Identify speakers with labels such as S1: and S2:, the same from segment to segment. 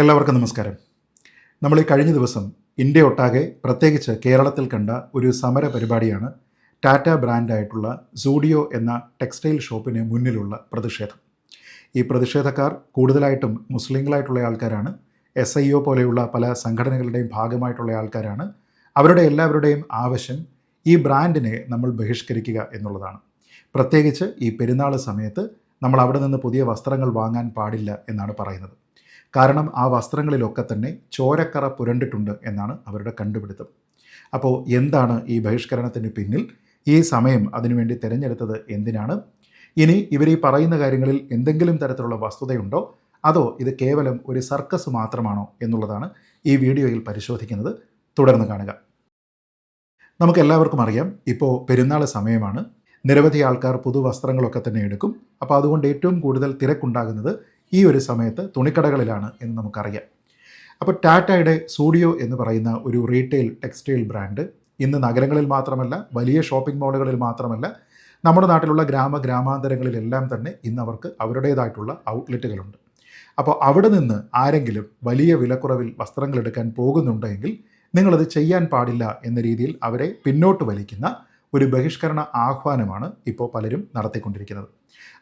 S1: എല്ലാവർക്കും നമസ്കാരം. നമ്മൾ ഈ കഴിഞ്ഞ ദിവസം ഇന്ത്യ ഒട്ടാകെ പ്രത്യേകിച്ച് കേരളത്തിൽ കണ്ട ഒരു സമര പരിപാടിയാണ് ടാറ്റ ബ്രാൻഡായിട്ടുള്ള സൂഡിയോ എന്ന ടെക്സ്റ്റൈൽ ഷോപ്പിന് മുന്നിലുള്ള പ്രതിഷേധം. ഈ പ്രതിഷേധക്കാർ കൂടുതലായിട്ടും മുസ്ലിങ്ങളായിട്ടുള്ള ആൾക്കാരാണ് എസ് ഐ ഒ പോലെയുള്ള പല സംഘടനകളുടെയും ഭാഗമായിട്ടുള്ള ആൾക്കാരാണ്. അവരുടെ എല്ലാവരുടെയും ആവശ്യം ഈ ബ്രാൻഡിനെ നമ്മൾ ബഹിഷ്കരിക്കുക എന്നുള്ളതാണ്. പ്രത്യേകിച്ച് ഈ പെരുന്നാൾ സമയത്ത് നമ്മൾ അവിടെ നിന്ന് പുതിയ വസ്ത്രങ്ങൾ വാങ്ങാൻ പാടില്ല എന്നാണ് പറയുന്നത്. കാരണം ആ വസ്ത്രങ്ങളിലൊക്കെ തന്നെ ചോരക്കറ പുരണ്ടിട്ടുണ്ട് എന്നാണ് അവരുടെ കണ്ടുപിടുത്തം. അപ്പോൾ എന്താണ് ഈ ബഹിഷ്കരണത്തിന് പിന്നിൽ ഈ സമയം അതിനുവേണ്ടി തിരഞ്ഞെടുത്തത് എന്തിനാണ്? ഇനി ഇവർ ഈ പറയുന്ന കാര്യങ്ങളിൽ എന്തെങ്കിലും തരത്തിലുള്ള വസ്തുതയുണ്ടോ? അതോ ഇത് കേവലം ഒരു സർക്കസ് മാത്രമാണോ എന്നുള്ളതാണ് ഈ വീഡിയോയിൽ പരിശോധിക്കുന്നത്. തുടർന്ന് കാണുക. നമുക്ക് എല്ലാവർക്കും അറിയാം ഇപ്പോൾ പെരുന്നാൾ സമയമാണ്. നിരവധി ആൾക്കാർ പുതുവസ്ത്രങ്ങളൊക്കെ തന്നെ എടുക്കും. അപ്പോൾ അതുകൊണ്ട് ഏറ്റവും കൂടുതൽ തിരക്കുണ്ടാകുന്നത് ഈ ഒരു സമയത്ത് തുണിക്കടകളിലാണ് എന്ന് നമുക്കറിയാം. അപ്പോൾ ടാറ്റയുടെ സൂഡിയോ എന്ന് പറയുന്ന ഒരു റീറ്റെയിൽ ടെക്സ്റ്റൈൽ ബ്രാൻഡ് ഇന്ന് നഗരങ്ങളിൽ മാത്രമല്ല വലിയ ഷോപ്പിംഗ് മാളുകളിൽ മാത്രമല്ല നമ്മുടെ നാട്ടിലുള്ള ഗ്രാമ ഗ്രാമാന്തരങ്ങളിലെല്ലാം തന്നെ ഇന്ന് അവർക്ക് അവരുടേതായിട്ടുള്ള ഔട്ട്ലെറ്റുകളുണ്ട്. അപ്പോൾ അവിടെ നിന്ന് ആരെങ്കിലും വലിയ വിലക്കുറവിൽ വസ്ത്രങ്ങൾ എടുക്കാൻ പോകുന്നുണ്ടെങ്കിൽ നിങ്ങളത് ചെയ്യാൻ പാടില്ല എന്ന രീതിയിൽ അവരെ പിന്നോട്ട് വലിക്കുന്ന ഒരു ബഹിഷ്കരണ ആഹ്വാനമാണ് ഇപ്പോൾ പലരും നടത്തിക്കൊണ്ടിരിക്കുന്നത്.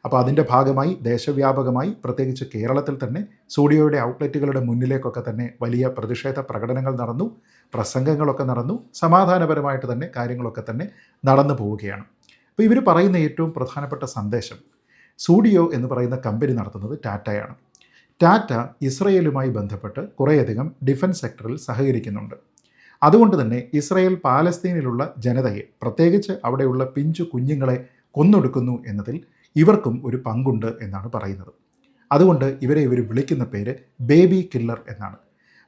S1: അപ്പോൾ അതിന്റെ ഭാഗമായി ദേശവ്യാപകമായി പ്രത്യേകിച്ച് കേരളത്തിൽ തന്നെ സൂഡിയോയുടെ ഔട്ട്ലെറ്റുകളുടെ മുന്നിലേക്കൊക്കെ തന്നെ വലിയ പ്രതിഷേധ പ്രകടനങ്ങൾ നടന്നു പ്രസംഗങ്ങളൊക്കെ നടന്നു സമാധാനപരമായിട്ട് തന്നെ കാര്യങ്ങളൊക്കെ തന്നെ നടന്നു പോവുകയാണ്. അപ്പോൾ ഇവർ പറയുന്ന ഏറ്റവും പ്രധാനപ്പെട്ട സന്ദേശം സൂഡിയോ എന്ന് പറയുന്ന കമ്പനി നടത്തുന്നത് ടാറ്റയാണ്. ടാറ്റ ഇസ്രയേലുമായി ബന്ധപ്പെട്ട് കുറേയധികം ഡിഫൻസ് സെക്ടറിൽ സഹകരിക്കുന്നുണ്ട്. അതുകൊണ്ട് തന്നെ ഇസ്രയേൽ പാലസ്തീനിലുള്ള ജനതയെ പ്രത്യേകിച്ച് അവിടെയുള്ള പിഞ്ചു കുഞ്ഞുങ്ങളെ കൊന്നൊടുക്കുന്നു എന്നതിൽ ഇവർക്കും ഒരു പങ്കുണ്ട് എന്നാണ് പറയുന്നത്. അതുകൊണ്ട് ഇവരെ ഇവർ വിളിക്കുന്ന പേര് ബേബി കില്ലർ എന്നാണ്.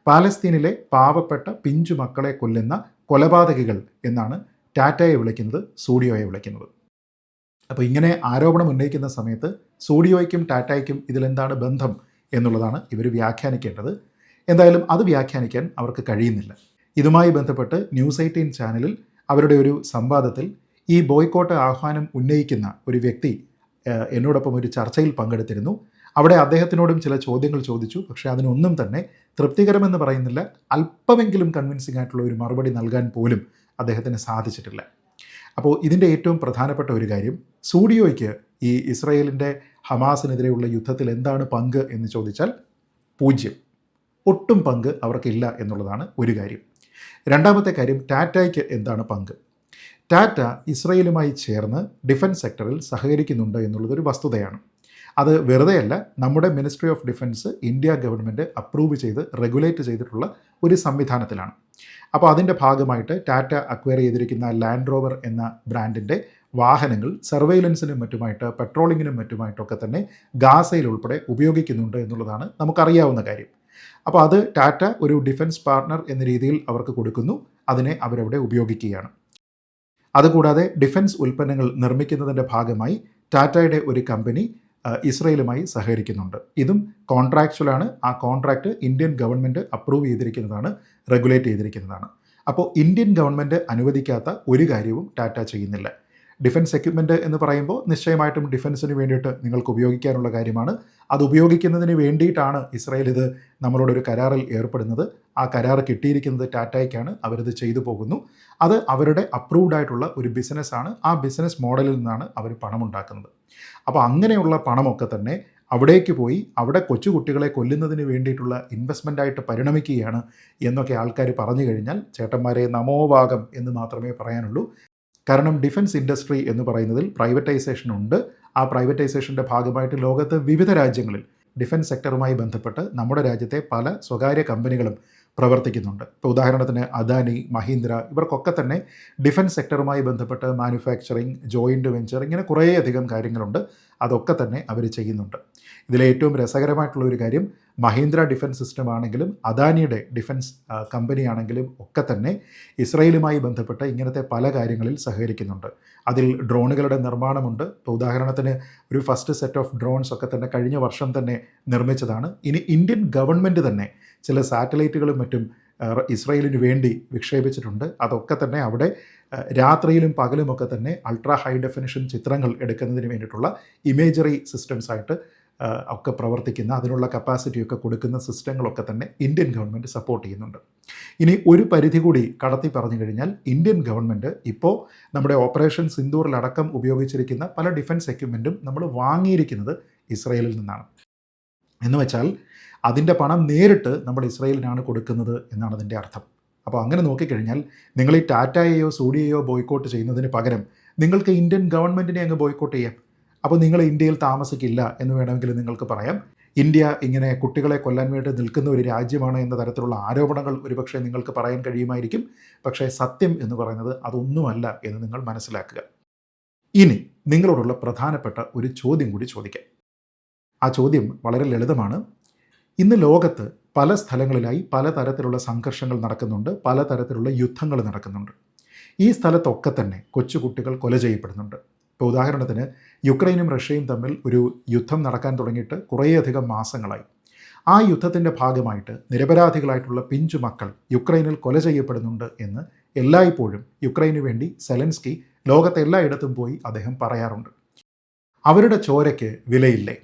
S1: പാലസ്തീനിലെ പാവപ്പെട്ട പിഞ്ചു മക്കളെ കൊല്ലുന്ന കൊലപാതകികൾ എന്നാണ് ടാറ്റയെ വിളിക്കുന്നത് സൂഡിയോയെ വിളിക്കുന്നത്. അപ്പോൾ ഇങ്ങനെ ആരോപണം ഉന്നയിക്കുന്ന സമയത്ത് സൂഡിയോയ്ക്കും ടാറ്റയ്ക്കും ഇതിലെന്താണ് ബന്ധം എന്നുള്ളതാണ് ഇവർ വ്യാഖ്യാനിക്കേണ്ടത്. എന്തായാലും അത് വ്യാഖ്യാനിക്കാൻ അവർക്ക് കഴിയുന്നില്ല. ഇതുമായി ബന്ധപ്പെട്ട് ന്യൂസ് എയ്റ്റീൻ ചാനലിൽ അവരുടെ ഒരു സംവാദത്തിൽ ഈ ബോയ്ക്കോട്ട് ആഹ്വാനം ഉന്നയിക്കുന്ന ഒരു വ്യക്തി എന്നോടൊപ്പം ഒരു ചർച്ചയിൽ പങ്കെടുത്തിരുന്നു. അവിടെ അദ്ദേഹത്തിനോടും ചില ചോദ്യങ്ങൾ ചോദിച്ചു. പക്ഷേ അതിനൊന്നും തന്നെ തൃപ്തികരമെന്ന് പറയുന്നില്ല. അല്പമെങ്കിലും കൺവിൻസിംഗ് ആയിട്ടുള്ള ഒരു മറുപടി നൽകാൻ പോലും അദ്ദേഹത്തിന് സാധിച്ചിട്ടില്ല. അപ്പോൾ ഇതിന്റെ ഏറ്റവും പ്രധാനപ്പെട്ട ഒരു കാര്യം സൂഡിയോയ്ക്ക് ഈ ഇസ്രയേലിന്റെ ഹമാസിനെതിരെയുള്ള യുദ്ധത്തിൽ എന്താണ് പങ്ക് എന്ന് ചോദിച്ചാൽ പൂജ്യം. ഒട്ടും പങ്ക് അവർക്കില്ല എന്നുള്ളതാണ് ഒരു കാര്യം. രണ്ടാമത്തെ കാര്യം ടാറ്റയ്ക്ക് എന്താണ് പങ്ക്? ടാറ്റ ഇസ്രയേലുമായി ചേർന്ന് ഡിഫൻസ് സെക്ടറിൽ സഹകരിക്കുന്നുണ്ട് എന്നുള്ളതൊരു വസ്തുതയാണ്. അത് വെറുതെയല്ല നമ്മുടെ ministry of defence India government approve ചെയ്ത് റെഗുലേറ്റ് ചെയ്തിട്ടുള്ള ഒരു സംവിധാനത്തിലാണ്. അപ്പോൾ അതിന്റെ ഭാഗമായിട്ട് ടാറ്റ അക്വയർ ചെയ്തിരിക്കുന്ന ലാൻഡ് റോവർ എന്ന ബ്രാൻഡിന്റെ വാഹനങ്ങൾ സർവൈലൻസിനും മറ്റുമായിട്ട് പെട്രോളിങ്ങിനും മറ്റുമായിട്ടൊക്കെ തന്നെ ഗാസയിൽ ഉൾപ്പെടെ ഉപയോഗിക്കുന്നുണ്ട് എന്നുള്ളതാണ് നമുക്കറിയാവുന്ന കാര്യം. അപ്പോൾ അത് ടാറ്റ ഒരു ഡിഫൻസ് പാർട്ണർ എന്ന രീതിയിൽ അവർക്ക് കൊടുക്കുന്നു അതിനെ അവരവിടെ ഉപയോഗിക്കുകയാണ്. അതുകൂടാതെ ഡിഫൻസ് ഉൽപ്പന്നങ്ങൾ നിർമ്മിക്കുന്നതിന്റെ ഭാഗമായി ടാറ്റയുടെ ഒരു കമ്പനി ഇസ്രയേലുമായി സഹകരിക്കുന്നുണ്ട്. ഇതും കോൺട്രാക്ച്വലാണ് ആ കോൺട്രാക്റ്റ് ഇന്ത്യൻ ഗവൺമെന്റ് അപ്രൂവ് ചെയ്തിരിക്കുന്നതാണ് റെഗുലേറ്റ് ചെയ്തിരിക്കുന്നതാണ്. അപ്പോൾ ഇന്ത്യൻ ഗവൺമെന്റ് അനുവദിക്കാത്ത ഒരു കാര്യവും ടാറ്റ ചെയ്യുന്നില്ല. ഡിഫൻസ് എക്യുപ്മെന്റ് എന്ന് പറയുമ്പോൾ നിശ്ചയമായിട്ടും ഡിഫൻസിന് വേണ്ടിയിട്ട് നിങ്ങൾക്ക് ഉപയോഗിക്കാനുള്ള കാര്യമാണ്. അത് ഉപയോഗിക്കുന്നതിന് വേണ്ടിയിട്ടാണ് ഇസ്രായേൽ ഇത് നമ്മളോടൊരു കരാറിൽ ഏർപ്പെടുന്നത്. ആ കരാർ കിട്ടിയിരിക്കുന്നത് ടാറ്റയ്ക്കാണ്. അവരിത് ചെയ്തു പോകുന്നു. അത് അവരുടെ അപ്രൂവ്ഡ് ആയിട്ടുള്ള ഒരു ബിസിനസ്സാണ് ആ ബിസിനസ് മോഡലിൽ നിന്നാണ് അവർ പണമുണ്ടാക്കുന്നത് അപ്പോൾ അങ്ങനെയുള്ള പണമൊക്കെ തന്നെ അവിടേക്ക് പോയി അവിടെ കൊച്ചുകുട്ടികളെ കൊല്ലുന്നതിന് വേണ്ടിയിട്ടുള്ള ഇൻവെസ്റ്റ്മെന്റ് ആയിട്ട് പരിണമിക്കുകയാണ് എന്നൊക്കെ ആൾക്കാർ പറഞ്ഞു കഴിഞ്ഞാൽ ചേട്ടന്മാരെ നമോഭാഗം എന്ന് മാത്രമേ പറയാനുള്ളൂ. കാരണം ഡിഫൻസ് ഇൻഡസ്ട്രി എന്ന് പറയുന്നതിൽ പ്രൈവറ്റൈസേഷൻ ഉണ്ട്. ആ പ്രൈവറ്റൈസേഷന്റെ ഭാഗമായിട്ട് ലോകത്ത് വിവിധ രാജ്യങ്ങളിൽ ഡിഫൻസ് സെക്ടറുമായി ബന്ധപ്പെട്ട് നമ്മുടെ രാജ്യത്തെ പല സ്വകാര്യ കമ്പനികളും പ്രവർത്തിക്കുന്നുണ്ട്. ഇപ്പോൾ ഉദാഹരണത്തിന് അദാനി മഹീന്ദ്ര ഇവർക്കൊക്കെ തന്നെ ഡിഫൻസ് സെക്ടറുമായി ബന്ധപ്പെട്ട് മാനുഫാക്ചറിങ് ജോയിന്റ് വെഞ്ചർ ഇങ്ങനെ കുറേയധികം കാര്യങ്ങളുണ്ട്. അതൊക്കെ തന്നെ അവർ ചെയ്യുന്നുണ്ട്. ഇതിലെ ഏറ്റവും രസകരമായിട്ടുള്ള ഒരു കാര്യം മഹീന്ദ്ര ഡിഫൻസ് സിസ്റ്റം ആണെങ്കിലും അദാനിയുടെ ഡിഫൻസ് കമ്പനി ആണെങ്കിലും ഒക്കെ തന്നെ ഇസ്രയേലുമായി ബന്ധപ്പെട്ട് ഇങ്ങനത്തെ പല കാര്യങ്ങളിൽ സഹകരിക്കുന്നുണ്ട്. അതിൽ ഡ്രോണുകളുടെ നിർമ്മാണമുണ്ട്. ഇപ്പോൾ ഉദാഹരണത്തിന് ഒരു ഫസ്റ്റ് സെറ്റ് ഓഫ് ഡ്രോൺസ് ഒക്കെ തന്നെ കഴിഞ്ഞ വർഷം തന്നെ നിർമ്മിച്ചതാണ്. ഇനി ഇന്ത്യൻ ഗവൺമെന്റ് തന്നെ ചില സാറ്റലൈറ്റുകളും മറ്റും ഇസ്രയേലിന് വേണ്ടി വിക്ഷേപിച്ചിട്ടുണ്ട്. അതൊക്കെ തന്നെ അവിടെ രാത്രിയിലും പകലുമൊക്കെ തന്നെ അൾട്രാ ഹൈ ഡെഫിനിഷൻ ചിത്രങ്ങൾ എടുക്കുന്നതിന് വേണ്ടിയിട്ടുള്ള ഇമേജറി സിസ്റ്റംസ് ആയിട്ട് ഒക്കെ പ്രവർത്തിക്കുന്ന അതിനുള്ള കപ്പാസിറ്റിയൊക്കെ കൊടുക്കുന്ന സിസ്റ്റങ്ങളൊക്കെ തന്നെ ഇന്ത്യൻ ഗവൺമെന്റ് സപ്പോർട്ട് ചെയ്യുന്നുണ്ട്. ഇനി ഒരു പരിധി കൂടി കടത്തി പറഞ്ഞു കഴിഞ്ഞാൽ ഇന്ത്യൻ ഗവൺമെന്റ് ഇപ്പോൾ നമ്മുടെ ഓപ്പറേഷൻ സിന്ദൂറിലടക്കം ഉപയോഗിച്ചിരിക്കുന്ന പല ഡിഫൻസ് എക്യുപ്മെന്റും നമ്മൾ വാങ്ങിയിരിക്കുന്നത് ഇസ്രയേലിൽ നിന്നാണ്. എന്ന് വെച്ചാൽ അതിന്റെ പണം നേരിട്ട് നമ്മൾ ഇസ്രയേലിനാണ് കൊടുക്കുന്നത് എന്നാണ് അതിന്റെ അർത്ഥം. അപ്പോൾ അങ്ങനെ നോക്കിക്കഴിഞ്ഞാൽ നിങ്ങൾ ഈ ടാറ്റയെയോ സൂഡിയെയോ ബോയ്ക്കോട്ട് ചെയ്യുന്നതിന് പകരം നിങ്ങൾക്ക് ഇന്ത്യൻ ഗവൺമെന്റിനെ അങ്ങ് ബോയ്ക്കോട്ട് ചെയ്യാം. അപ്പോൾ നിങ്ങൾ ഇന്ത്യയിൽ താമസിക്കില്ല എന്ന് വേണമെങ്കിൽ നിങ്ങൾക്ക് പറയാം. ഇന്ത്യ ഇങ്ങനെ കുട്ടികളെ കൊല്ലാൻ വേണ്ടി നിൽക്കുന്ന ഒരു രാജ്യമാണ് എന്ന തരത്തിലുള്ള ആരോപണങ്ങൾ ഒരുപക്ഷെ നിങ്ങൾക്ക് പറയാൻ കഴിയുമായിരിക്കും. പക്ഷേ സത്യം എന്ന് പറയുന്നത് അതൊന്നുമല്ല എന്ന് നിങ്ങൾ മനസ്സിലാക്കുക. ഇനി നിങ്ങളോടുള്ള പ്രധാനപ്പെട്ട ഒരു ചോദ്യം കൂടി ചോദിക്കാം. ആ ചോദ്യം വളരെ ലളിതമാണ്. ഇന്ന് ലോകത്ത് പല സ്ഥലങ്ങളിലായി പലതരത്തിലുള്ള സംഘർഷങ്ങൾ നടക്കുന്നുണ്ട് പലതരത്തിലുള്ള യുദ്ധങ്ങൾ നടക്കുന്നുണ്ട്. ഈ സ്ഥലത്തൊക്കെ തന്നെ കൊച്ചുകുട്ടികൾ കൊല ചെയ്യപ്പെടുന്നുണ്ട്. ഇപ്പോൾ ഉദാഹരണത്തിന് യുക്രൈനും റഷ്യയും തമ്മിൽ ഒരു യുദ്ധം നടക്കാൻ തുടങ്ങിയിട്ട് കുറേയധികം മാസങ്ങളായി. ആ യുദ്ധത്തിന്റെ ഭാഗമായിട്ട് നിരപരാധികളായിട്ടുള്ള പിഞ്ചു മക്കൾ യുക്രൈനിൽ കൊല ചെയ്യപ്പെടുന്നുണ്ട് എന്ന് എല്ലായ്പ്പോഴും യുക്രൈനു വേണ്ടി സെലൻസ്കി ലോകത്തെ എല്ലായിടത്തും പോയി അദ്ദേഹം പറയാറുണ്ട്. അവരുടെ ചോരയ്ക്ക് വിലയില്ലേ?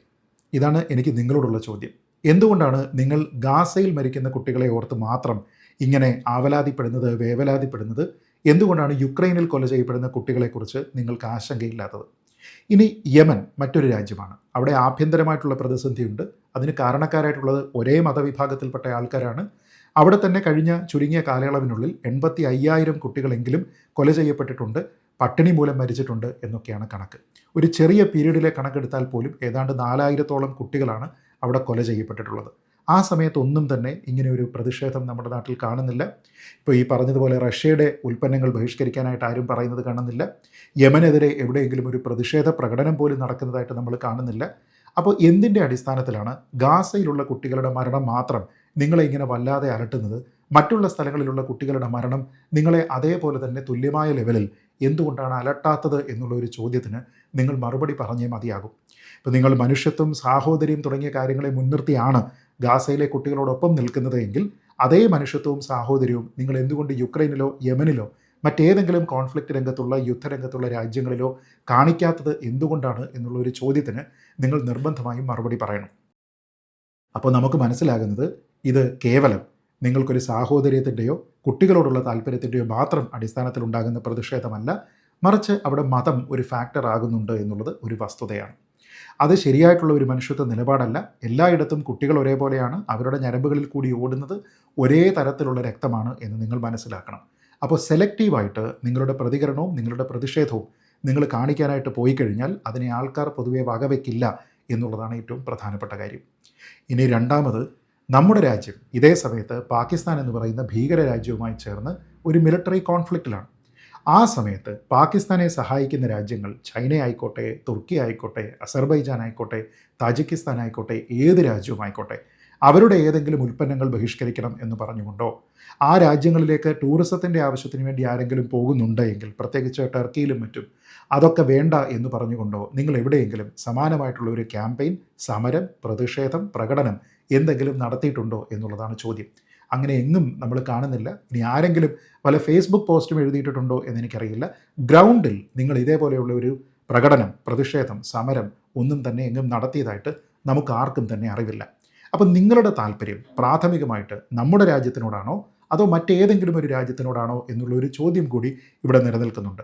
S1: ഇതാണ് എനിക്ക് നിങ്ങളോടുള്ള ചോദ്യം. എന്തുകൊണ്ടാണ് നിങ്ങൾ ഗാസയിൽ മരിക്കുന്ന കുട്ടികളെ ഓർത്ത് മാത്രം ഇങ്ങനെ ആവലാതിപ്പെടുന്നത് വേവലാതിപ്പെടുന്നത്? എന്തുകൊണ്ടാണ് യുക്രൈനിൽ കൊല ചെയ്യപ്പെടുന്ന കുട്ടികളെക്കുറിച്ച് നിങ്ങൾക്ക് ആശങ്കയില്ലാത്തത്? ഇനി യമൻ മറ്റൊരു രാജ്യമാണ്. അവിടെ ആഭ്യന്തരമായിട്ടുള്ള പ്രതിസന്ധിയുണ്ട്. അതിന് കാരണക്കാരായിട്ടുള്ളത് ഒരേ മതവിഭാഗത്തിൽപ്പെട്ട ആൾക്കാരാണ്. അവിടെ തന്നെ കഴിഞ്ഞ ചുരുങ്ങിയ കാലയളവിനുള്ളിൽ എൺപത്തി അയ്യായിരം കുട്ടികളെങ്കിലും കൊല ചെയ്യപ്പെട്ടിട്ടുണ്ട് പട്ടിണി മൂലം മരിച്ചിട്ടുണ്ട് എന്നൊക്കെയാണ് കണക്ക്. ഒരു ചെറിയ പീരീഡിലെ കണക്കെടുത്താൽ പോലും ഏതാണ്ട് നാലായിരത്തോളം കുട്ടികളാണ് അവിടെ കൊല ചെയ്യപ്പെട്ടിട്ടുള്ളത്. ആ സമയത്ത് ഒന്നും തന്നെ ഇങ്ങനെ ഒരു പ്രതിഷേധം നമ്മുടെ നാട്ടിൽ കാണുന്നില്ല. ഇപ്പോൾ ഈ പറഞ്ഞതുപോലെ റഷ്യയുടെ ഉൽപ്പന്നങ്ങൾ ബഹിഷ്കരിക്കാനായിട്ട് ആരും പറയുന്നത് കാണുന്നില്ല. യമനെതിരെ എവിടെയെങ്കിലും ഒരു പ്രതിഷേധ പ്രകടനം പോലും നടക്കുന്നതായിട്ട് നമ്മൾ കാണുന്നില്ല. അപ്പോൾ എന്തിന്റെ അടിസ്ഥാനത്തിലാണ് ഗാസയിലുള്ള കുട്ടികളുടെ മരണം മാത്രം നിങ്ങളെ ഇങ്ങനെ വല്ലാതെ അലട്ടുന്നത്? മറ്റുള്ള സ്ഥലങ്ങളിലുള്ള കുട്ടികളുടെ മരണം നിങ്ങളെ അതേപോലെ തന്നെ തുല്യമായ ലെവലിൽ എന്തുകൊണ്ടാണ് അലട്ടാത്തത് എന്നുള്ള ഒരു ചോദ്യത്തിന് നിങ്ങൾ മറുപടി പറഞ്ഞേ മതിയാകും. ഇപ്പോൾ നിങ്ങൾ മനുഷ്യത്വം സാഹോദര്യം തുടങ്ങിയ കാര്യങ്ങളെ മുൻനിർത്തിയാണ് ഗാസയിലെ കുട്ടികളോടൊപ്പം നിൽക്കുന്നത് എങ്കിൽ അതേ മനുഷ്യത്വവും സാഹോദര്യവും നിങ്ങൾ എന്തുകൊണ്ട് യുക്രൈനിലോ യമനിലോ മറ്റേതെങ്കിലും കോൺഫ്ലിക്റ്റ് രംഗത്തുള്ള യുദ്ധരംഗത്തുള്ള രാജ്യങ്ങളിലോ കാണിക്കാത്തത് എന്തുകൊണ്ടാണ് എന്നുള്ള ഒരു ചോദ്യത്തിന് നിങ്ങൾ നിർബന്ധമായും മറുപടി പറയണം. അപ്പോൾ നമുക്ക് മനസ്സിലാകുന്നത് ഇത് കേവലം നിങ്ങൾക്കൊരു സാഹോദര്യത്തിന്റെയോ കുട്ടികളോടുള്ള താല്പര്യത്തിന്റെയോ മാത്രം അടിസ്ഥാനത്തിൽ ഉണ്ടാകുന്ന പ്രതിഷേധമല്ല മറിച്ച് അവിടെ മതം ഒരു ഫാക്ടർ ആകുന്നുണ്ട് എന്നുള്ളത് ഒരു വസ്തുതയാണ്. അത് ശരിയായിട്ടുള്ള ഒരു മനുഷ്യത്വ നിലപാടല്ല. എല്ലായിടത്തും കുട്ടികൾ ഒരേപോലെയാണ്. അവരുടെ ഞരമ്പുകളിൽ കൂടി ഓടുന്നത് ഒരേ തരത്തിലുള്ള രക്തമാണ് എന്ന് നിങ്ങൾ മനസ്സിലാക്കണം. അപ്പോൾ സെലക്റ്റീവായിട്ട് നിങ്ങളുടെ പ്രതികരണവും നിങ്ങളുടെ പ്രതിഷേധവും നിങ്ങൾ കാണിക്കാനായിട്ട് പോയി കഴിഞ്ഞാൽ അതിനെ ആൾക്കാർ പൊതുവെ വകവെക്കില്ല എന്നുള്ളതാണ് ഏറ്റവും പ്രധാനപ്പെട്ട കാര്യം. ഇനി രണ്ടാമത് നമ്മുടെ രാജ്യം ഇതേ സമയത്ത് പാകിസ്ഥാൻ എന്ന് പറയുന്ന ഭീകര രാജ്യവുമായി ചേർന്ന് ഒരു മിലിറ്ററി കോൺഫ്ലിക്റ്റിലാണ് ആ സമയത്ത് പാകിസ്ഥാനെ സഹായിക്കുന്ന രാജ്യങ്ങൾ ചൈന ആയിക്കോട്ടെ തുർക്കി ആയിക്കോട്ടെ അസർബൈജാൻ ആയിക്കോട്ടെ താജിക്കിസ്ഥാൻ ആയിക്കോട്ടെ ഏത് രാജ്യവുമായിക്കോട്ടെ അവരുടെ ഏതെങ്കിലും ഉൽപ്പന്നങ്ങൾ ബഹിഷ്കരിക്കണം എന്ന് പറഞ്ഞുകൊണ്ടോ ആ രാജ്യങ്ങളിലേക്ക് ടൂറിസത്തിന്റെ ആവശ്യത്തിന് വേണ്ടി ആരെങ്കിലും പോകുന്നുണ്ടെങ്കിൽ പ്രത്യേകിച്ച് ടർക്കിയിലും മറ്റും അതൊക്കെ വേണ്ട എന്ന് പറഞ്ഞുകൊണ്ടോ നിങ്ങൾ എവിടെയെങ്കിലും സമാനമായിട്ടുള്ള ഒരു ക്യാമ്പയിൻ സമരം പ്രതിഷേധം പ്രകടനം എന്തെങ്കിലും നടത്തിയിട്ടുണ്ടോ എന്നുള്ളതാണ് ചോദ്യം. അങ്ങനെ എങ്ങും നമ്മൾ കാണുന്നില്ല. ഇനി ആരെങ്കിലും വല്ല ഫേസ്ബുക്ക് പോസ്റ്റും എഴുതിയിട്ടുണ്ടോ എന്നെനിക്കറിയില്ല. ഗ്രൗണ്ടിൽ നിങ്ങൾ ഇതേപോലെയുള്ള ഒരു പ്രകടനം പ്രതിഷേധം സമരം ഒന്നും തന്നെ എങ്ങും നടത്തിയതായിട്ട് നമുക്ക് ആർക്കും തന്നെ അറിവില്ല. അപ്പം നിങ്ങളുടെ താല്പര്യം പ്രാഥമികമായിട്ട് നമ്മുടെ രാജ്യത്തിനോടാണോ? അതോ മറ്റേതെങ്കിലും ഒരു രാജ്യത്തിനോടാണോ എന്നുള്ള ഒരു ചോദ്യം കൂടി ഇവിടെ നിലനിൽക്കുന്നുണ്ട്.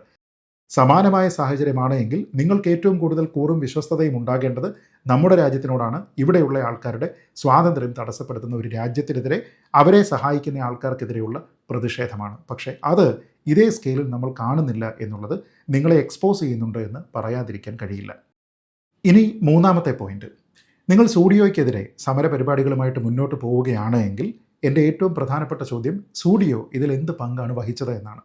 S1: സമാനമായ സാഹചര്യമാണ് എങ്കിൽ നിങ്ങൾക്ക് ഏറ്റവും കൂടുതൽ കൂറും വിശ്വസ്തതയും ഉണ്ടാകേണ്ടത് നമ്മുടെ രാജ്യത്തിനോടാണ്. ഇവിടെയുള്ള ആൾക്കാരുടെ സ്വാതന്ത്ര്യം തടസ്സപ്പെടുത്തുന്ന ഒരു രാജ്യത്തിനെതിരെ അവരെ സഹായിക്കുന്ന ആൾക്കാർക്കെതിരെയുള്ള പ്രതിഷേധമാണ്. പക്ഷേ അത് ഇതേ സ്കെയിലിൽ നമ്മൾ കാണുന്നില്ല എന്നുള്ളത് നിങ്ങളെ എക്സ്പോസ് ചെയ്യുന്നുണ്ട് എന്ന് പറയാതിരിക്കാൻ കഴിയില്ല. ഇനി മൂന്നാമത്തെ പോയിന്റ് നിങ്ങൾ സൂഡിയോയ്ക്കെതിരെ സമരപരിപാടികളുമായിട്ട് മുന്നോട്ട് പോവുകയാണ് എങ്കിൽ എന്റെ ഏറ്റവും പ്രധാനപ്പെട്ട ചോദ്യം സൂഡിയോ ഇതിൽ എന്ത് പങ്കാണ് വഹിച്ചത് എന്നാണ്.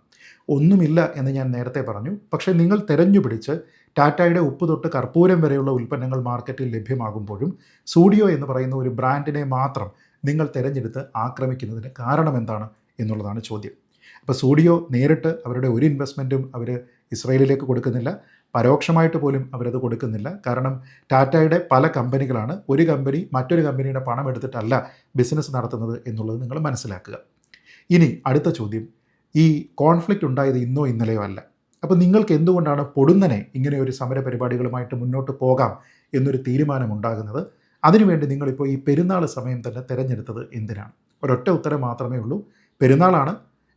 S1: ഒന്നുമില്ല എന്ന് ഞാൻ നേരത്തെ പറഞ്ഞു. പക്ഷേ നിങ്ങൾ തെരഞ്ഞുപിടിച്ച് ടാറ്റയുടെ ഉപ്പ് തൊട്ട് കർപ്പൂരം വരെയുള്ള ഉൽപ്പന്നങ്ങൾ മാർക്കറ്റിൽ ലഭ്യമാകുമ്പോഴും സൂഡിയോ എന്ന് പറയുന്ന ഒരു ബ്രാൻഡിനെ മാത്രം നിങ്ങൾ തിരഞ്ഞെടുത്ത് ആക്രമിക്കുന്നതിന് കാരണം എന്താണ് എന്നുള്ളതാണ് ചോദ്യം. അപ്പോൾ സൂഡിയോ നേരിട്ട് അവരുടെ ഒരു ഇൻവെസ്റ്റ്മെന്റും അവർ ഇസ്രയേലിലേക്ക് കൊടുക്കുന്നില്ല. പരോക്ഷമായിട്ട് പോലും അവരത് കൊടുക്കുന്നില്ല. കാരണം ടാറ്റയുടെ പല കമ്പനികളാണ് ഒരു കമ്പനി മറ്റൊരു കമ്പനിയുടെ പണം എടുത്തിട്ടല്ല ബിസിനസ് നടത്തുന്നത് എന്നുള്ളത് നിങ്ങൾ മനസ്സിലാക്കുക. ഇനി അടുത്ത ചോദ്യം. ഈ കോൺഫ്ലിക്റ്റ് ഉണ്ടായത് ഇന്നോ ഇന്നലെയോ അല്ല. അപ്പോൾ നിങ്ങൾക്ക് എന്തുകൊണ്ടാണ് പൊടുന്നനെ ഇങ്ങനെ ഒരു സമര പരിപാടികളുമായിട്ട് മുന്നോട്ട് പോകാം എന്നൊരു തീരുമാനമുണ്ടാകുന്നത് അതിനുവേണ്ടി നിങ്ങളിപ്പോൾ ഈ പെരുന്നാൾ സമയം തന്നെ തിരഞ്ഞെടുത്തത് എന്തിനാണ്? ഒരൊറ്റ ഉത്തരം മാത്രമേ ഉള്ളൂ. പെരുന്നാളാണ്.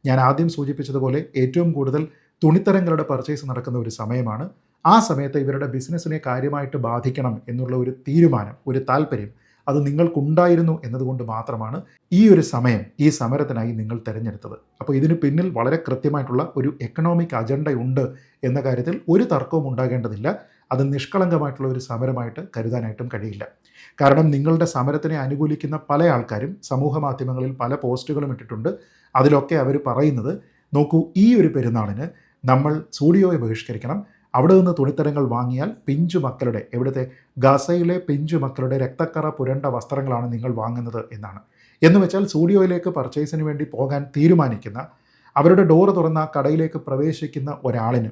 S1: ഞാൻ ആദ്യം സൂചിപ്പിച്ചതുപോലെ ഏറ്റവും കൂടുതൽ തുണിത്തരങ്ങളുടെ പർച്ചേസ് നടക്കുന്ന ഒരു സമയമാണ്. ആ സമയത്ത് ഇവരുടെ ബിസിനസ്സിനെ കാര്യമായിട്ട് ബാധിക്കണം എന്നുള്ള ഒരു തീരുമാനം ഒരു താല്പര്യം അത് നിങ്ങൾക്കുണ്ടായിരുന്നു എന്നതുകൊണ്ട് മാത്രമാണ് ഈ ഒരു സമയം ഈ സമരത്തിനായി നിങ്ങൾ തിരഞ്ഞെടുത്തത്. അപ്പോൾ ഇതിന് പിന്നിൽ വളരെ കൃത്യമായിട്ടുള്ള ഒരു എക്കണോമിക് അജണ്ടയുണ്ട് എന്ന കാര്യത്തിൽ ഒരു തർക്കവും ഉണ്ടാകേണ്ടതില്ല. അത് നിഷ്കളങ്കമായിട്ടുള്ള ഒരു സമരമായിട്ട് കരുതാനായിട്ടും കഴിയില്ല. കാരണം നിങ്ങളുടെ സമരത്തിനെ അനുകൂലിക്കുന്ന പല ആൾക്കാരും സമൂഹ മാധ്യമങ്ങളിൽ പല പോസ്റ്റുകളും ഇട്ടിട്ടുണ്ട്. അതിലൊക്കെ അവർ പറയുന്നത് നോക്കൂ ഈ ഒരു പെരുന്നാളിന് നമ്മൾ സൂഡിയോയെ ബഹിഷ്കരിക്കണം. അവിടെ നിന്ന് തുണിത്തരങ്ങൾ വാങ്ങിയാൽ പിഞ്ചു മക്കളുടെ എവിടുത്തെ? ഗസയിലെ പിഞ്ചു മക്കളുടെ രക്തക്കറ പുരണ്ട വസ്ത്രങ്ങളാണ് നിങ്ങൾ വാങ്ങുന്നത് എന്നാണ്. എന്ന് വെച്ചാൽ സൂഡിയോയിലേക്ക് പർച്ചേസിന് വേണ്ടി പോകാൻ തീരുമാനിക്കുന്ന അവരുടെ ഡോറ് തുറന്ന കടയിലേക്ക് പ്രവേശിക്കുന്ന ഒരാളിന്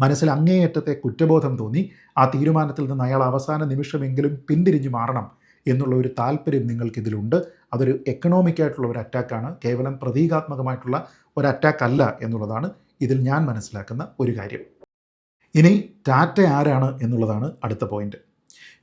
S1: മനസ്സിൽ അങ്ങേയറ്റത്തെ കുറ്റബോധം തോന്നി ആ തീരുമാനത്തിൽ നിന്ന് അയാൾ അവസാന നിമിഷമെങ്കിലും പിന്തിരിഞ്ഞു മാറണം എന്നുള്ള ഒരു താല്പര്യം നിങ്ങൾക്കിതിലുണ്ട്. അതൊരു എക്കണോമിക് ആയിട്ടുള്ള ഒരു അറ്റാക്കാണ് കേവലം പ്രതീകാത്മകമായിട്ടുള്ള ഒരു അറ്റാക്ക് അല്ല എന്നുള്ളതാണ് ഇതിൽ ഞാൻ മനസ്സിലാക്കുന്ന ഒരു കാര്യം. ഇനി ടാറ്റ ആരാണ് എന്നുള്ളതാണ് അടുത്ത പോയിന്റ്.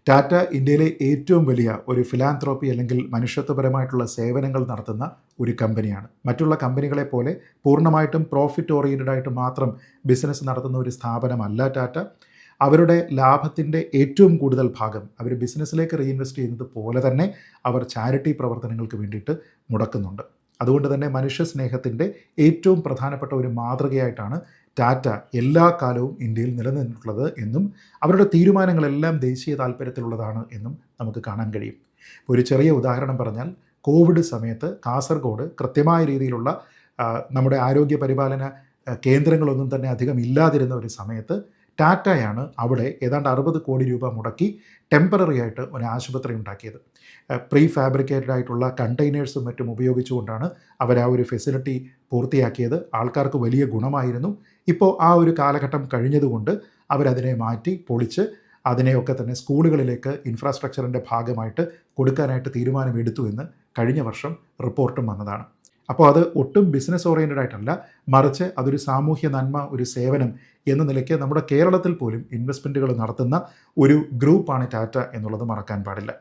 S1: ടാറ്റ ഇന്ത്യയിലെ ഏറ്റവും വലിയ ഒരു ഫിലാന്ത്രോപ്പി അല്ലെങ്കിൽ മനുഷ്യത്വപരമായിട്ടുള്ള സേവനങ്ങൾ നടത്തുന്ന ഒരു കമ്പനിയാണ്. മറ്റുള്ള കമ്പനികളെ പോലെ പൂർണമായിട്ടും പ്രോഫിറ്റ് ഓറിയന്റഡ് ആയിട്ട് മാത്രം ബിസിനസ് നടത്തുന്ന ഒരു സ്ഥാപനമല്ല ടാറ്റ. അവരുടെ ലാഭത്തിന്റെ ഏറ്റവും കൂടുതൽ ഭാഗം അവർ ബിസിനസ്സിലേക്ക് റീഇൻവെസ്റ്റ് ചെയ്യുന്നത് പോലെ തന്നെ അവർ ചാരിറ്റി പ്രവർത്തനങ്ങൾക്ക് വേണ്ടിയിട്ട് മുടക്കുന്നുണ്ട്. അതുകൊണ്ട് തന്നെ മനുഷ്യ സ്നേഹത്തിന്റെ ഏറ്റവും പ്രധാനപ്പെട്ട ഒരു മാതൃകയായിട്ടാണ് ടാറ്റ എല്ലാ കാലവും ഇന്ത്യയിൽ നിലനിന്നിട്ടുള്ളത് എന്നും അവരുടെ തീരുമാനങ്ങളെല്ലാം ദേശീയ താല്പര്യത്തിലുള്ളതാണ് എന്നും നമുക്ക് കാണാൻ കഴിയും. ഒരു ചെറിയ ഉദാഹരണം പറഞ്ഞാൽ കോവിഡ് സമയത്ത് കാസർഗോഡ് കൃത്യമായ രീതിയിലുള്ള നമ്മുടെ ആരോഗ്യ പരിപാലന കേന്ദ്രങ്ങളൊന്നും തന്നെ അധികം ഇല്ലാതിരുന്ന ഒരു സമയത്ത് ടാറ്റയാണ് അവിടെ ഏതാണ്ട് അറുപത് കോടി രൂപ മുടക്കി ടെമ്പററി ആയിട്ട് ഒരു ആശുപത്രി ഉണ്ടാക്കിയത്. പ്രീ ഫാബ്രിക്കേറ്റഡ് ആയിട്ടുള്ള കണ്ടെയ്നേഴ്സും മറ്റും ഉപയോഗിച്ചുകൊണ്ടാണ് അവർ ആ ഒരു ഫെസിലിറ്റി പൂർത്തിയാക്കിയത്. ആൾക്കാർക്ക് വലിയ ഗുണമായിരുന്നു. ഇപ്പോൾ ആ ഒരു കാലഘട്ടം കഴിഞ്ഞതുകൊണ്ട് അവരതിനെ മാറ്റി പൊളിച്ച് അതിനെയൊക്കെ തന്നെ സ്കൂളുകളിലേക്ക് ഇൻഫ്രാസ്ട്രക്ചറിന്റെ ഭാഗമായിട്ട് കൊടുക്കാനായിട്ട് തീരുമാനമെടുത്തു എന്ന് കഴിഞ്ഞ വർഷം റിപ്പോർട്ടും വന്നതാണ്. അപ്പോൾ അത് ഒട്ടും ബിസിനസ് ഓറിയന്റഡ് ആയിട്ടല്ല മറിച്ച് അതൊരു സാമൂഹ്യ നന്മ ഒരു സേവനം എന്ന നിലയ്ക്ക് നമ്മുടെ കേരളത്തിൽ പോലും ഇൻവെസ്റ്റ്മെന്റുകൾ നടത്തുന്ന ഒരു ഗ്രൂപ്പാണ് ടാറ്റ എന്നുള്ളത് മറക്കാൻ പാടില്ല.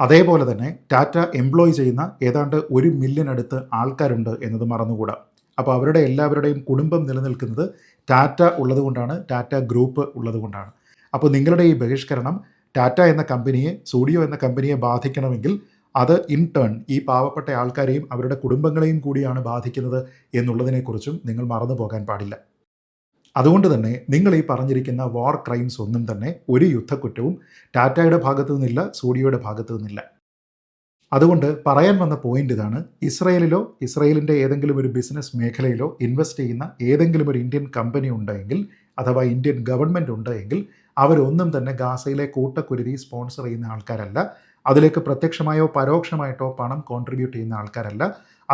S1: അതേപോലെ തന്നെ ടാറ്റ എംപ്ലോയ് ചെയ്യുന്ന ഏതാണ്ട് ഒരു മില്യൺ അടുത്ത് ആൾക്കാരുണ്ട് എന്നത് മറന്നുകൂടാ. അപ്പോൾ അവരുടെ എല്ലാവരുടെയും കുടുംബം നിലനിൽക്കുന്നത് ടാറ്റ ഉള്ളതുകൊണ്ടാണ് ടാറ്റ ഗ്രൂപ്പ് ഉള്ളതുകൊണ്ടാണ്. അപ്പോൾ നിങ്ങളുടെ ഈ ബഹിഷ്കരണം ടാറ്റ എന്ന കമ്പനിയെ സൂഡിയോ എന്ന കമ്പനിയെ ബാധിക്കണമെങ്കിൽ അത് ഇൻ ടേൺ ഈ പാവപ്പെട്ട ആൾക്കാരെയും അവരുടെ കുടുംബങ്ങളെയും കൂടിയാണ് ബാധിക്കുന്നത് എന്നുള്ളതിനെക്കുറിച്ചും നിങ്ങൾ മറന്നു പോകാൻ പാടില്ല. അതുകൊണ്ട് തന്നെ നിങ്ങൾ ഈ പറഞ്ഞിരിക്കുന്ന വാർ ക്രൈംസ് ഒന്നും തന്നെ ഒരു യുദ്ധക്കുറ്റവും ടാറ്റയുടെ ഭാഗത്തു നിന്നില്ല സൂഡിയോയുടെ ഭാഗത്തു നിന്നില്ല. അതുകൊണ്ട് പറയാൻ വന്ന പോയിന്റ് ഇതാണ് ഇസ്രയേലിലോ ഇസ്രയേലിന്റെ ഏതെങ്കിലും ഒരു ബിസിനസ് മേഖലയിലോ ഇൻവെസ്റ്റ് ചെയ്യുന്ന ഏതെങ്കിലും ഒരു ഇന്ത്യൻ കമ്പനി ഉണ്ടെങ്കിൽ അഥവാ ഇന്ത്യൻ ഗവൺമെന്റ് ഉണ്ടെങ്കിൽ അവരൊന്നും തന്നെ ഗാസയിലെ കൂട്ടക്കുരുതി സ്പോൺസർ ചെയ്യുന്ന ആൾക്കാരല്ല അതിലേക്ക് പ്രത്യക്ഷമായോ പരോക്ഷമായിട്ടോ പണം കോൺട്രിബ്യൂട്ട് ചെയ്യുന്ന ആൾക്കാരല്ല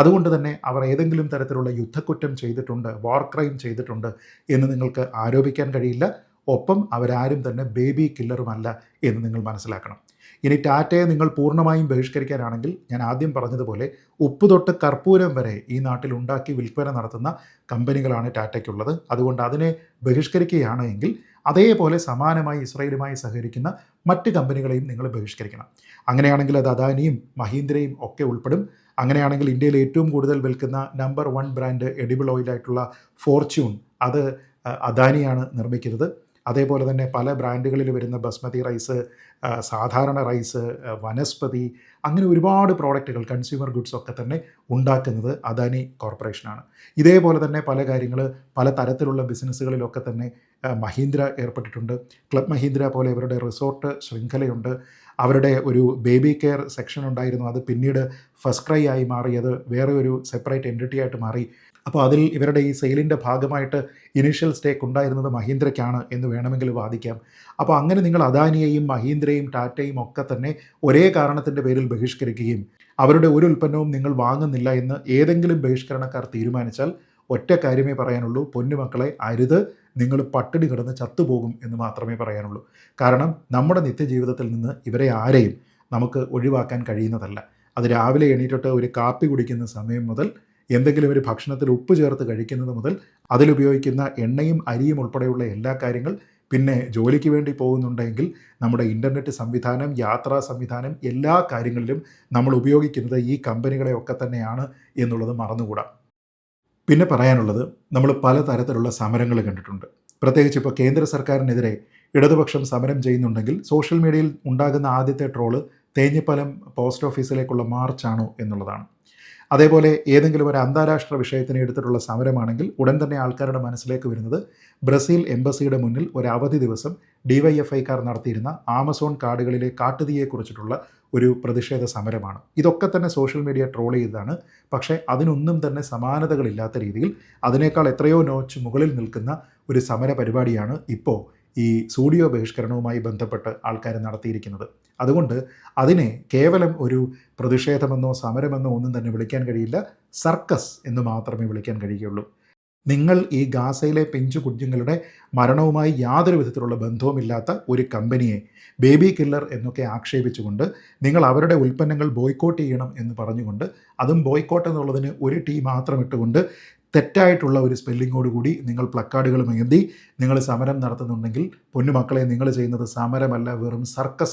S1: അതുകൊണ്ട് തന്നെ അവർ ഏതെങ്കിലും തരത്തിലുള്ള യുദ്ധക്കുറ്റം ചെയ്തിട്ടുണ്ട് വാർ ക്രൈം ചെയ്തിട്ടുണ്ട് എന്ന് നിങ്ങൾക്ക് ആരോപിക്കാൻ കഴിയില്ല. ഒപ്പം അവരാരും തന്നെ ബേബി കില്ലറുമല്ല എന്ന് നിങ്ങൾ മനസ്സിലാക്കണം. ഇനി ടാറ്റയെ നിങ്ങൾ പൂർണമായും ബഹിഷ്കരിക്കാനാണെങ്കിൽ ഞാൻ ആദ്യം പറഞ്ഞതുപോലെ ഉപ്പ് തൊട്ട് കർപ്പൂരം വരെ ഈ നാട്ടിൽ ഉണ്ടാക്കി വിൽപ്പന നടത്തുന്ന കമ്പനികളാണ് ടാറ്റയ്ക്കുള്ളത്. അതുകൊണ്ട് അതിനെ ബഹിഷ്കരിക്കുകയാണ് എങ്കിൽ അതേപോലെ സമാനമായി ഇസ്രയേലുമായി സഹകരിക്കുന്ന മറ്റ് കമ്പനികളെയും നിങ്ങൾ ബഹിഷ്കരിക്കണം. അങ്ങനെയാണെങ്കിൽ അത് അദാനിയും മഹീന്ദ്രയും ഒക്കെ ഉൾപ്പെടും. അങ്ങനെയാണെങ്കിൽ ഇന്ത്യയിൽ ഏറ്റവും കൂടുതൽ വിൽക്കുന്ന നമ്പർ വൺ ബ്രാൻഡ് എഡിബിൾ ഓയിലായിട്ടുള്ള ഫോർച്യൂൺ അത് അദാനിയാണ് നിർമ്മിക്കുന്നത്. അതേപോലെ തന്നെ പല ബ്രാൻഡുകളിൽ വരുന്ന ബസ്മതി റൈസ് സാധാരണ റൈസ് വനസ്പതി അങ്ങനെ ഒരുപാട് പ്രോഡക്റ്റുകൾ കൺസ്യൂമർ ഗുഡ്സ് ഒക്കെ തന്നെ ഉണ്ടാക്കുന്നത് അദാനി കോർപ്പറേഷനാണ്. ഇതേപോലെ തന്നെ പല കാര്യങ്ങൾ പല തരത്തിലുള്ള ബിസിനസ്സുകളിലൊക്കെ തന്നെ മഹീന്ദ്ര ഏർപ്പെട്ടിട്ടുണ്ട്. ക്ലബ് മഹീന്ദ്ര പോലെ ഇവരുടെ റിസോർട്ട് ശൃംഖലയുണ്ട്. അവരുടെ ഒരു ബേബി കെയർ സെക്ഷൻ ഉണ്ടായിരുന്നു. അത് പിന്നീട് ഫസ്റ്റ് ക്രൈ ആയി മാറി. അത് വേറെ ഒരു സെപ്പറേറ്റ് എന്റിറ്റി ആയിട്ട് മാറി. അപ്പോൾ അതിൽ ഇവരുടെ ഈ സെയിലിന്റെ ഭാഗമായിട്ട് ഇനീഷ്യൽ സ്റ്റേക്ക് ഉണ്ടായിരുന്നത് മഹീന്ദ്രയ്ക്കാണ് എന്ന് വേണമെങ്കിൽ വാദിക്കാം. അപ്പോൾ അങ്ങനെ നിങ്ങൾ അദാനിയെയും മഹീന്ദ്രയും ടാറ്റയും ഒക്കെ തന്നെ ഒരേ കാരണത്തിന്റെ പേരിൽ ബഹിഷ്കരിക്കുകയും അവരുടെ ഒരു ഉൽപ്പന്നവും നിങ്ങൾ വാങ്ങുന്നില്ല എന്ന് ഏതെങ്കിലും ബഹിഷ്കരണക്കാർ തീരുമാനിച്ചാൽ ഒറ്റ കാര്യമേ പറയാനുള്ളൂ. പൊന്നുമക്കളെ അരുത്. നിങ്ങൾ പട്ടിണി കിടന്ന് ചത്തുപോകും എന്ന് മാത്രമേ പറയാനുള്ളൂ. കാരണം നമ്മുടെ നിത്യജീവിതത്തിൽ നിന്ന് ഇവരെ ആരെയും നമുക്ക് ഒഴിവാക്കാൻ കഴിയുന്നതല്ല. അത് രാവിലെ എണീറ്റിട്ട് ഒരു കാപ്പി കുടിക്കുന്ന സമയം മുതൽ എന്തെങ്കിലും ഒരു ഭക്ഷണത്തിൽ ഉപ്പ് ചേർത്ത് കഴിക്കുന്നത് മുതൽ അതിലുപയോഗിക്കുന്ന എണ്ണയും അരിയും ഉൾപ്പെടെയുള്ള എല്ലാ കാര്യങ്ങൾ പിന്നെ ജോലിക്ക് വേണ്ടി പോകുന്നുണ്ടെങ്കിൽ നമ്മുടെ ഇന്റർനെറ്റ് സംവിധാനം യാത്രാ സംവിധാനം എല്ലാ കാര്യങ്ങളിലും നമ്മൾ ഉപയോഗിക്കുന്നത് ഈ കമ്പനികളെയൊക്കെ തന്നെയാണ് എന്നുള്ളത് മറന്നുകൂടാ. പിന്നെ പറയാനുള്ളത് നമ്മൾ പലതരത്തിലുള്ള സമരങ്ങൾ കണ്ടിട്ടുണ്ട്. പ്രത്യേകിച്ച് ഇപ്പോൾ കേന്ദ്ര സർക്കാരിനെതിരെ ഇടതുപക്ഷം സമരം ചെയ്യുന്നുണ്ടെങ്കിൽ സോഷ്യൽ മീഡിയയിൽ ഉണ്ടാകുന്ന ആദ്യത്തെ ട്രോൾ തേഞ്ഞിപ്പലം പോസ്റ്റ് ഓഫീസിലേക്കുള്ള മാർച്ചാണോ എന്നുള്ളതാണ്. അതേപോലെ ഏതെങ്കിലും ഒരു അന്താരാഷ്ട്ര വിഷയത്തിന് എടുത്തിട്ടുള്ള സമരമാണെങ്കിൽ ഉടൻ തന്നെ ആൾക്കാരുടെ മനസ്സിലേക്ക് വരുന്നത് ബ്രസീൽ എംബസിയുടെ മുന്നിൽ ഒരു അവധി ദിവസം ഡിവൈഎഫ്ഐക്കാർ നടത്തിയിരുന്ന ആമസോൺ കാർഡുകളിലെ കാട്ടുതീയെക്കുറിച്ചിട്ടുള്ള ഒരു പ്രതിഷേധ സമരമാണ്. ഇതൊക്കെ തന്നെ സോഷ്യൽ മീഡിയ ട്രോൾ ചെയ്തതാണ്. പക്ഷേ അതിനൊന്നും തന്നെ സമാനതകളില്ലാത്ത രീതിയിൽ അതിനേക്കാൾ എത്രയോ നോച്ച് മുകളിൽ നിൽക്കുന്ന ഒരു സമര പരിപാടിയാണ് ഇപ്പോൾ ഈ സൂഡിയോ ബഹിഷ്കരണവുമായി ബന്ധപ്പെട്ട് ആൾക്കാർ നടത്തിയിരിക്കുന്നത്. അതുകൊണ്ട് അതിനെ കേവലം ഒരു പ്രതിഷേധമെന്നോ സമരമെന്നോ ഒന്നും തന്നെ വിളിക്കാൻ കഴിയില്ല. സർക്കസ് എന്ന് മാത്രമേ വിളിക്കാൻ കഴിയുകയുള്ളൂ. നിങ്ങൾ ഈ ഗാസയിലെ പിഞ്ചു കുഞ്ഞുങ്ങളുടെ മരണവുമായി യാതൊരു വിധത്തിലുള്ള ബന്ധവുമില്ലാത്ത ഒരു കമ്പനിയെ ബേബി കില്ലർ എന്നൊക്കെ ആക്ഷേപിച്ചുകൊണ്ട് നിങ്ങൾ അവരുടെ ഉൽപ്പന്നങ്ങൾ ബോയ്ക്കോട്ട് ചെയ്യണം എന്ന് പറഞ്ഞുകൊണ്ട് അതും ബോയ്ക്കോട്ട് എന്നുള്ളതിന് ഒരു ടീ മാത്രം ഇട്ടുകൊണ്ട് തെറ്റായിട്ടുള്ള ഒരു സ്പെല്ലിങ്ങോട് കൂടി നിങ്ങൾ പ്ലക്കാർഡുകൾ മേന്തി നിങ്ങൾ സമരം നടത്തുന്നുണ്ടെങ്കിൽ പൊന്നുമക്കളെ നിങ്ങൾ ചെയ്യുന്നത് സമരമല്ല വെറും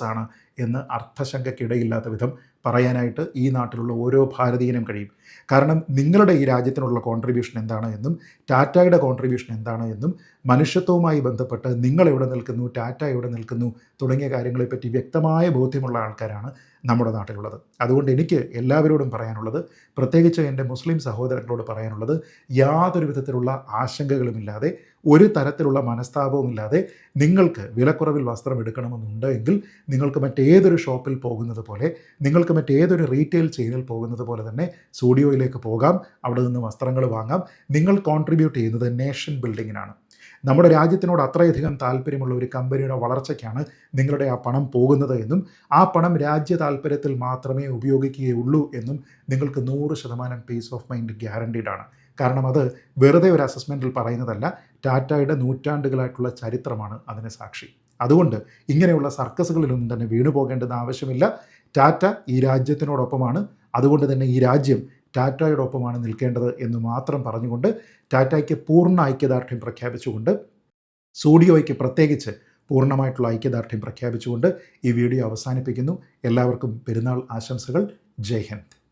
S1: ആണ് എന്ന് അർത്ഥശങ്കയ്ക്കിടയില്ലാത്ത വിധം പറയാനായിട്ട് ഈ നാട്ടിലുള്ള ഓരോ ഭാരതീയനും കഴിയും. കാരണം നിങ്ങളുടെ ഈ രാജ്യത്തിനുള്ള കോൺട്രിബ്യൂഷൻ എന്താണ് എന്നും ടാറ്റയുടെ കോൺട്രിബ്യൂഷൻ എന്താണ് എന്നും മനുഷ്യത്വവുമായി ബന്ധപ്പെട്ട് നിങ്ങൾ എവിടെ നിൽക്കുന്നു ടാറ്റ എവിടെ നിൽക്കുന്നു തുടങ്ങിയ കാര്യങ്ങളെപ്പറ്റി വ്യക്തമായ ബോധ്യമുള്ള ആൾക്കാരാണ് നമ്മുടെ നാട്ടിലുള്ളത്. അതുകൊണ്ട് എനിക്ക് എല്ലാവരോടും പറയാനുള്ളത് പ്രത്യേകിച്ച് എന്റെ മുസ്ലിം സഹോദരങ്ങളോട് പറയാനുള്ളത് യാതൊരു വിധത്തിലുള്ള ആശങ്കകളുമില്ലാതെ ഒരു തരത്തിലുള്ള മനസ്താപവും ഇല്ലാതെ നിങ്ങൾക്ക് വിലക്കുറവിൽ വസ്ത്രം എടുക്കണമെന്നുണ്ട് എങ്കിൽ നിങ്ങൾക്ക് മറ്റേതൊരു ഷോപ്പിൽ പോകുന്നത് പോലെ നിങ്ങൾക്ക് മറ്റേതൊരു റീറ്റെയിൽ ചെയിനിൽ പോകുന്നത് പോലെ തന്നെ സ്റ്റുഡിയോയിലേക്ക് പോകാം അവിടെ നിന്ന് വസ്ത്രങ്ങൾ വാങ്ങാം. നിങ്ങൾ കോൺട്രിബ്യൂട്ട് ചെയ്യുന്നത് നേഷൻ ബിൽഡിങ്ങിനാണ് നമ്മുടെ രാജ്യത്തിനോട് അത്രയധികം താല്പര്യമുള്ള ഒരു കമ്പനിയുടെ വളർച്ചയ്ക്കാണ് നിങ്ങളുടെ ആ പണം പോകുന്നത് എന്നും ആ പണം രാജ്യ താല്പര്യത്തിൽ മാത്രമേ ഉപയോഗിക്കുകയുള്ളൂ എന്നും നിങ്ങൾക്ക് നൂറ് ശതമാനം പീസ് ഓഫ് മൈൻഡ് ഗ്യാരണ്ടീഡ് ആണ്. കാരണം അത് വെറുതെ ഒരു അസസ്മെന്റിൽ പറയുന്നതല്ല ടാറ്റയുടെ നൂറ്റാണ്ടുകളായിട്ടുള്ള ചരിത്രമാണ് അതിന് സാക്ഷി. അതുകൊണ്ട് ഇങ്ങനെയുള്ള സർക്കസുകളിലൊന്നും തന്നെ വീണു പോകേണ്ടെന്ന് ആവശ്യമില്ല. ടാറ്റ ഈ രാജ്യത്തിനോടൊപ്പമാണ്. അതുകൊണ്ട് തന്നെ ഈ രാജ്യം ടാറ്റയോടൊപ്പമാണ് നിൽക്കേണ്ടത് എന്ന് മാത്രം പറഞ്ഞുകൊണ്ട് ടാറ്റയ്ക്ക് പൂർണ ഐക്യദാർഢ്യം പ്രഖ്യാപിച്ചുകൊണ്ട് സൂഡിയോയ്ക്ക് പ്രത്യേകിച്ച് പൂർണമായിട്ടുള്ള ഐക്യദാർഢ്യം പ്രഖ്യാപിച്ചുകൊണ്ട് ഈ വീഡിയോ അവസാനിപ്പിക്കുന്നു. എല്ലാവർക്കും പെരുന്നാൾ ആശംസകൾ. ജയ് ഹിന്ദ്.